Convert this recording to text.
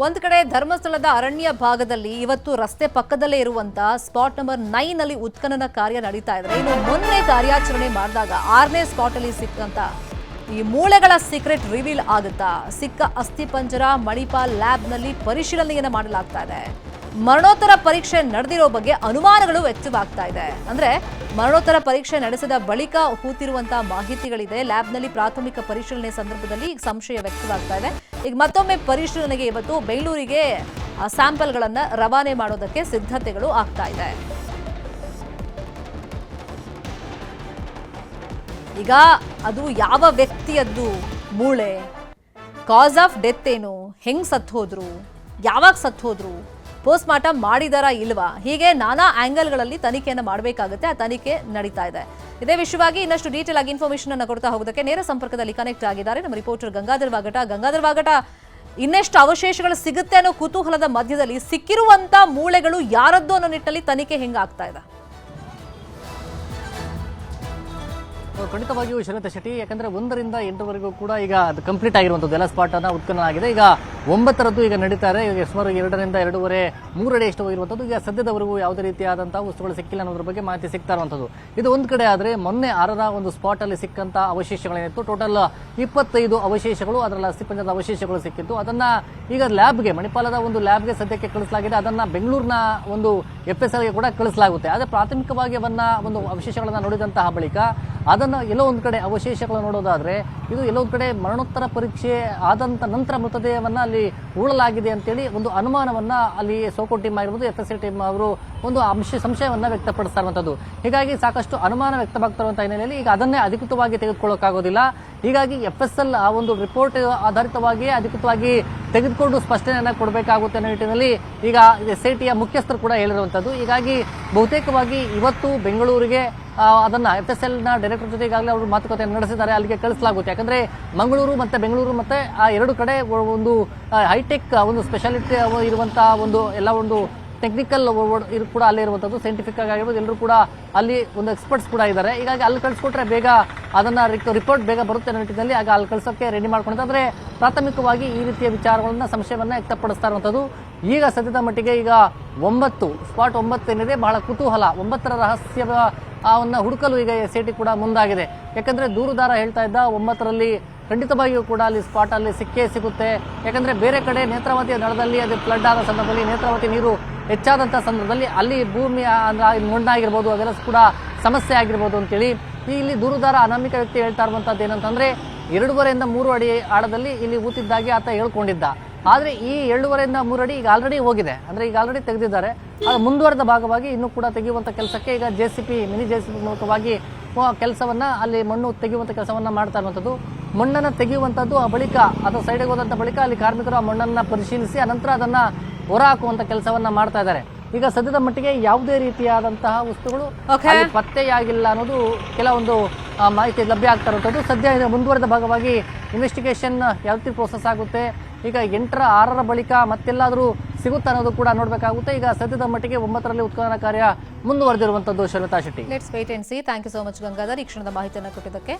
ಒಂದ್ ಕಡೆ ಧರ್ಮಸ್ಥಳದ ಅರಣ್ಯ ಭಾಗದಲ್ಲಿ ಇವತ್ತು ರಸ್ತೆ ಪಕ್ಕದಲ್ಲೇ ಇರುವಂತಹ ಸ್ಪಾಟ್ ನಂಬರ್ ನೈನ್ ಅಲ್ಲಿ ಉತ್ಖನನ ಕಾರ್ಯ ನಡೀತಾ ಇದೆ ಇನ್ನು ಮೊನ್ನೆ ಕಾರ್ಯಾಚರಣೆ ಮಾಡಿದಾಗ ಆರನೇ ಸ್ಪಾಟ್ ಅಲ್ಲಿ ಸಿಕ್ಕಂತ ಈ ಮೂಳೆಗಳ ಸೀಕ್ರೆಟ್ ರಿವೀಲ್ ಆಗುತ್ತಾ? ಸಿಕ್ಕ ಅಸ್ಥಿಪಂಜರ ಮಣಿಪಾಲ್ ಲ್ಯಾಬ್ನಲ್ಲಿ ಪರಿಶೀಲನೆಯನ್ನ ಮಾಡಲಾಗ್ತಾ ಇದೆ. ಮರಣೋತ್ತರ ಪರೀಕ್ಷೆ ನಡೆದಿರೋ ಬಗ್ಗೆ ಅನುಮಾನಗಳು ವ್ಯಕ್ತವಾಗ್ತಾ ಇದೆ. ಅಂದ್ರೆ ಮರಣೋತ್ತರ ಪರೀಕ್ಷೆ ನಡೆಸಿದ ಬಳಿಕ ಹೂತಿರುವಂತಹ ಮಾಹಿತಿಗಳಿದೆ. ಲ್ಯಾಬ್ನಲ್ಲಿ ಪ್ರಾಥಮಿಕ ಪರಿಶೀಲನೆ ಸಂದರ್ಭದಲ್ಲಿ ಈಗ ಸಂಶಯ ವ್ಯಕ್ತವಾಗ್ತಾ ಇದೆ. ಈಗ ಮತ್ತೊಮ್ಮೆ ಪರಿಶೀಲನೆಗೆ ಇವತ್ತು ಬೆಂಗಳೂರಿಗೆ ಸ್ಯಾಂಪಲ್ಗಳನ್ನ ರವಾನೆ ಮಾಡೋದಕ್ಕೆ ಸಿದ್ಧತೆಗಳು ಆಗ್ತಾ ಇದೆ. ಈಗ ಅದು ಯಾವ ವ್ಯಕ್ತಿಯದ್ದು? ಮೂಳೆ, ಕಾಸ್ ಆಫ್ ಡೆತ್ ಏನು? ಹೆಂಗ್ ಸತ್ ಹೋದ್ರು? ಯಾವಾಗ ಸತ್ ಹೋದ್ರು? ಪೋಸ್ಟ್ ಮಾರ್ಟಮ್ ಮಾಡಿದಾರಾ ಇಲ್ವಾ? ಹೀಗೆ ನಾನಾ ಆಂಗಲ್ಗಳಲ್ಲಿ ತನಿಖೆಯನ್ನು ಮಾಡಬೇಕಾಗುತ್ತೆ, ಆ ತನಿಖೆ ನಡೀತಾ ಇದೆ. ಇದೇ ವಿಷಯವಾಗಿ ಇನ್ನಷ್ಟು ಡೀಟೇಲ್ ಆಗಿ ಇನ್ಫಾರ್ಮೇಶನ್ ಅನ್ನು ಕೊಡ್ತಾ ಹೋಗೋದಕ್ಕೆ ನೇರ ಸಂಪರ್ಕದಲ್ಲಿ ಕನೆಕ್ಟ್ ಆಗಿದ್ದಾರೆ ನಮ್ಮ ರಿಪೋರ್ಟರ್ ಗಂಗಾಧರ್ ವಾಗಟ. ಗಂಗಾಧರ್ ವಾಗಟ, ಇನ್ನೆಷ್ಟು ಅವಶೇಷಗಳು ಸಿಗುತ್ತೆ ಅನ್ನೋ ಕುತೂಹಲದ ಮಧ್ಯದಲ್ಲಿ ಸಿಕ್ಕಿರುವಂತ ಮೂಳೆಗಳು ಯಾರದ್ದು ಅನ್ನೋ ನಿಟ್ಟಲ್ಲಿ ತನಿಖೆ ಹೆಂಗಾಗ್ತಾ ಇದೆ? ಖಂಡಿತವಾಗಿಯೂ ಶರತ್ ಶೆಟ್ಟಿ, ಯಾಕಂದ್ರೆ ಒಂದರಿಂದ ಎಂಟರವರೆಗೂ ಕೂಡ ಈಗ ಅದು ಕಂಪ್ಲೀಟ್ ಆಗಿರುವಂಥದ್ದು ಎಲ್ಲ ಸ್ಪಾಟ್ ಅನ್ನ ಉತ್ಖನನ ಆಗಿದೆ ಈಗ ಒಂಬತ್ತರದ್ದು ಈಗ ನಡೀತಾರೆ. ಈಗ ಸುಮಾರು ಎರಡರಿಂದ ಎರಡೂವರೆ, ಮೂರಡೆ ಎಷ್ಟು ಹೋಗಿರುವಂಥದ್ದು. ಈಗ ಸದ್ಯದವರೆಗೂ ಯಾವುದೇ ರೀತಿಯಾದಂಥ ವಸ್ತುಗಳು ಸಿಕ್ಕಿಲ್ಲ ಅನ್ನೋದ್ರ ಬಗ್ಗೆ ಮಾಹಿತಿ ಸಿಗ್ತಾ ಇರುವಂಥದ್ದು. ಇದು ಒಂದು ಕಡೆ ಆದರೆ ಮೊನ್ನೆ ಆರರ ಒಂದು ಸ್ಪಾಟ್ ಅಲ್ಲಿ ಸಿಕ್ಕಂತ ಅವಶೇಷಗಳೇನಿತ್ತು. ಟೋಟಲ್ ಇಪ್ಪತ್ತೈದು ಅವಶೇಷಗಳು, ಅದರಲ್ಲಿ ಅಸ್ಥಿಪಂಜರದ ಅವಶೇಷಗಳು ಸಿಕ್ಕಿತ್ತು. ಅದನ್ನು ಈಗ ಲ್ಯಾಬ್ಗೆ, ಮಣಿಪಾಲದ ಒಂದು ಲ್ಯಾಬ್ಗೆ ಸದ್ಯಕ್ಕೆ ಕಳಿಸಲಾಗಿದೆ. ಅದನ್ನು ಬೆಂಗಳೂರಿನ ಒಂದು ಎಫ್ ಎಸ್ ಕೂಡ ಕಳಿಸಲಾಗುತ್ತೆ. ಆದರೆ ಪ್ರಾಥಮಿಕವಾಗಿ ಅವನ್ನ ಒಂದು ಅವಶೇಷಗಳನ್ನು ನೋಡಿದಂತಹ ಬಳಿಕ ಅದನ್ನು ಎಲ್ಲೋ ಒಂದು ಕಡೆ ಅವಶೇಷಗಳು ನೋಡೋದಾದರೆ, ಇದು ಎಲ್ಲೋ ಒಂದು ಕಡೆ ಮರಣೋತ್ತರ ಪರೀಕ್ಷೆ ಆದಂಥ ನಂತರ ಮೃತದೇಹವನ್ನ ಅಲ್ಲಿ ಹೂಳಲಾಗಿದೆ ಅಂತೇಳಿ ಒಂದು ಅನುಮಾನವನ್ನ ಅಲ್ಲಿ ಸೋಕೋ ಟೀಮ್ ಆಗಿರ್ಬೋದು ಎಫ್ ಎಸ್ ಟೀಮ್ ಅವರು ಒಂದು ಅಂಶ, ಸಂಶಯವನ್ನ ವ್ಯಕ್ತಪಡಿಸ್ತಾ ಇರುವಂತದ್ದು ಹೀಗಾಗಿ ಸಾಕಷ್ಟು ಅನುಮಾನ ವ್ಯಕ್ತವಾಗ್ತಾರಂತ ಹಿನ್ನೆಲೆಯಲ್ಲಿ ಈಗ ಅದನ್ನೇ ಅಧಿಕೃತವಾಗಿ ತೆಗೆದುಕೊಳ್ಳೋಕ್ಕಾಗೋದಿಲ್ಲ. ಹೀಗಾಗಿ ಎಫ್ ಎಸ್ ಎಲ್ ಆ ಒಂದು ರಿಪೋರ್ಟ್ ಆಧಾರಿತವಾಗಿ ಅಧಿಕೃತವಾಗಿ ತೆಗೆದುಕೊಂಡು ಸ್ಪಷ್ಟನೆಯನ್ನು ಕೊಡಬೇಕಾಗುತ್ತೆ ಅನ್ನೋ ನಿಟ್ಟಿನಲ್ಲಿ ಈಗ ಎಸ್ ಐ ಮುಖ್ಯಸ್ಥರು ಕೂಡ ಹೇಳಿರುವಂಥದ್ದು ಹೀಗಾಗಿ ಬಹುತೇಕವಾಗಿ ಇವತ್ತು ಬೆಂಗಳೂರಿಗೆ ಅದನ್ನು ಎಫ್ ಎಸ್ ಎಲ್ನ ಡೈರೆಕ್ಟರ್ ಜೊತೆ ಈಗಾಗಲೇ ಅವರು ಮಾತುಕತೆ ನಡೆಸಿದ್ದಾರೆ. ಅಲ್ಲಿಗೆ ಕಳಿಸಲಾಗುತ್ತೆ. ಯಾಕಂದ್ರೆ ಮಂಗಳೂರು ಮತ್ತೆ ಬೆಂಗಳೂರು ಮತ್ತೆ, ಆ, ಎರಡು ಕಡೆ ಒಂದು ಹೈಟೆಕ್ ಒಂದು ಸ್ಪೆಷಾಲಿಟಿ ಇರುವಂಥ ಒಂದು ಎಲ್ಲ ಒಂದು ಟೆಕ್ನಿಕಲ್ ಇದು ಕೂಡ ಅಲ್ಲೇ ಇರುವಂಥದ್ದು ಸೈಂಟಿಫಿಕ್ ಆಗಿರ್ಬೋದು, ಎಲ್ಲರೂ ಕೂಡ ಅಲ್ಲಿ ಒಂದು ಎಕ್ಸ್ಪರ್ಟ್ಸ್ ಕೂಡ ಇದ್ದಾರೆ. ಹೀಗಾಗಿ ಅಲ್ಲಿ ಕಳಿಸ್ಕೊಟ್ರೆ ಬೇಗ ಅದನ್ನು ರಿಪೋರ್ಟ್ ಬೇಗ ಬರುತ್ತೆ ಅನ್ನೋ ನಿಟ್ಟಿನಲ್ಲಿ ಆಗ ಅಲ್ಲಿ ಕಳಿಸೋಕ್ಕೆ ರೆಡಿ ಮಾಡ್ಕೊಂಡಿದ್ದಾರೆ ಪ್ರಾಥಮಿಕವಾಗಿ ಈ ರೀತಿಯ ವಿಚಾರಗಳನ್ನು, ಸಂಶಯವನ್ನ ವ್ಯಕ್ತಪಡಿಸ್ತಾ ಇರುವಂತದ್ದು ಈಗ ಸದ್ಯದ ಮಟ್ಟಿಗೆ ಈಗ ಒಂಬತ್ತು, ಸ್ಪಾಟ್ ಒಂಬತ್ತು ಏನಿದೆ, ಬಹಳ ಕುತೂಹಲ. ಒಂಬತ್ತರ ರಹಸ್ಯದ ಅವನ್ನ ಹುಡುಕಲು ಈಗ ಎಸ್ ಐ ಕೂಡ ಮುಂದಾಗಿದೆ. ಯಾಕಂದರೆ ದೂರುದಾರ ಹೇಳ್ತಾ ಇದ್ದ, ಒಂಬತ್ತರಲ್ಲಿ ಖಂಡಿತವಾಗಿಯೂ ಕೂಡ ಅಲ್ಲಿ ಸ್ಪಾಟ್ ಅಲ್ಲಿ ಸಿಕ್ಕೇ ಸಿಗುತ್ತೆ. ಯಾಕಂದರೆ ಬೇರೆ ಕಡೆ ನೇತ್ರಾವತಿಯ ದಳದಲ್ಲಿ ಅದು ಫ್ಲಡ್ ಆದ ಸಂದರ್ಭದಲ್ಲಿ ನೇತ್ರಾವತಿ ನೀರು ಹೆಚ್ಚಾದಂಥ ಸಂದರ್ಭದಲ್ಲಿ ಅಲ್ಲಿ ಭೂಮಿ ಮಣ್ಣಾಗಿರ್ಬೋದು ಅದೆಲ್ಲ ಕೂಡ ಸಮಸ್ಯೆ ಆಗಿರ್ಬೋದು ಅಂತೇಳಿ. ಇಲ್ಲಿ ದೂರುದಾರ ಅನಾಮಿಕ ವ್ಯಕ್ತಿ ಹೇಳ್ತಾ ಇರುವಂಥದ್ದು ಏನಂತಂದ್ರೆ ಎರಡೂವರೆಯಿಂದ ಮೂರು ಅಡಿ ಆಳದಲ್ಲಿ ಇಲ್ಲಿ ಊತಿದ್ದಾಗಿ ಆತ ಹೇಳ್ಕೊಂಡಿದ್ದ. ಆದರೆ ಈ ಎರಡೂವರೆಯಿಂದ ಮೂರು ಅಡಿ ಈಗ ಆಲ್ರೆಡಿ ಹೋಗಿದೆ. ಅಂದ್ರೆ ಈಗ ಆಲ್ರೆಡಿ ತೆಗೆದಿದ್ದಾರೆ. ಅದು ಮುಂದುವರೆದ ಭಾಗವಾಗಿ ಇನ್ನೂ ಕೂಡ ತೆಗೆಯುವಂಥ ಕೆಲಸಕ್ಕೆ ಈಗ J C B mini J C B ಮೂಲಕವಾಗಿ ಕೆಲಸವನ್ನ ಅಲ್ಲಿ ಮಣ್ಣು ತೆಗೆಯುವಂಥ ಕೆಲಸವನ್ನ ಮಾಡ್ತಾ ಇರುವಂಥದ್ದು ಮಣ್ಣನ್ನು ತೆಗೆಯುವಂಥದ್ದು ಆ ಬಳಿಕ ಅದು ಸೈಡಿಗೆ ಹೋದಂಥ ಬಳಿಕ ಅಲ್ಲಿ ಕಾರ್ಮಿಕರು ಆ ಮಣ್ಣನ್ನ ಪರಿಶೀಲಿಸಿ ಅನಂತರ ಅದನ್ನ ಹೊರ ಕೆಲಸವನ್ನು ಕೆಲಸವನ್ನ ಮಾಡ್ತಾ ಇದ್ದಾರೆ. ಈಗ ಸದ್ಯದ ಮಟ್ಟಿಗೆ ಯಾವುದೇ ರೀತಿಯಾದಂತಹ ವಸ್ತುಗಳು. ಪತ್ತೆಯಾಗಿಲ್ಲ ಅನ್ನೋದು ಕೆಲವೊಂದು ಮಾಹಿತಿ ಲಭ್ಯ ಆಗ್ತಾ ಇರುವಂಥದ್ದು. ಸದ್ಯ ಮುಂದುವರೆದ ಭಾಗವಾಗಿ ಇನ್ವೆಸ್ಟಿಗೇಷನ್ ಯಾವ ರೀತಿ ಪ್ರೋಸೆಸ್ ಆಗುತ್ತೆ? ಈಗ ಎಂಟರ ಆರರ ಬಳಿಕ ಮತ್ತೆಲ್ಲಾದರೂ ಸಿಗುತ್ತೆ ಅನ್ನೋದು ಕೂಡ ನೋಡಬೇಕಾಗುತ್ತೆ. ಈಗ ಸದ್ಯದ ಮಟ್ಟಿಗೆ ಒಂಬತ್ತರಲ್ಲಿ ಉತ್ಖನನ ಕಾರ್ಯ ಮುಂದುವರೆದಿರುವಂಥದ್ದು Shweta Shetty. Let's wait and see thank you so much Gangadhar ಈ ಕ್ಷಣದ ಮಾಹಿತಿಯನ್ನು ಕೊಟ್ಟಿದ್ದಕ್ಕೆ.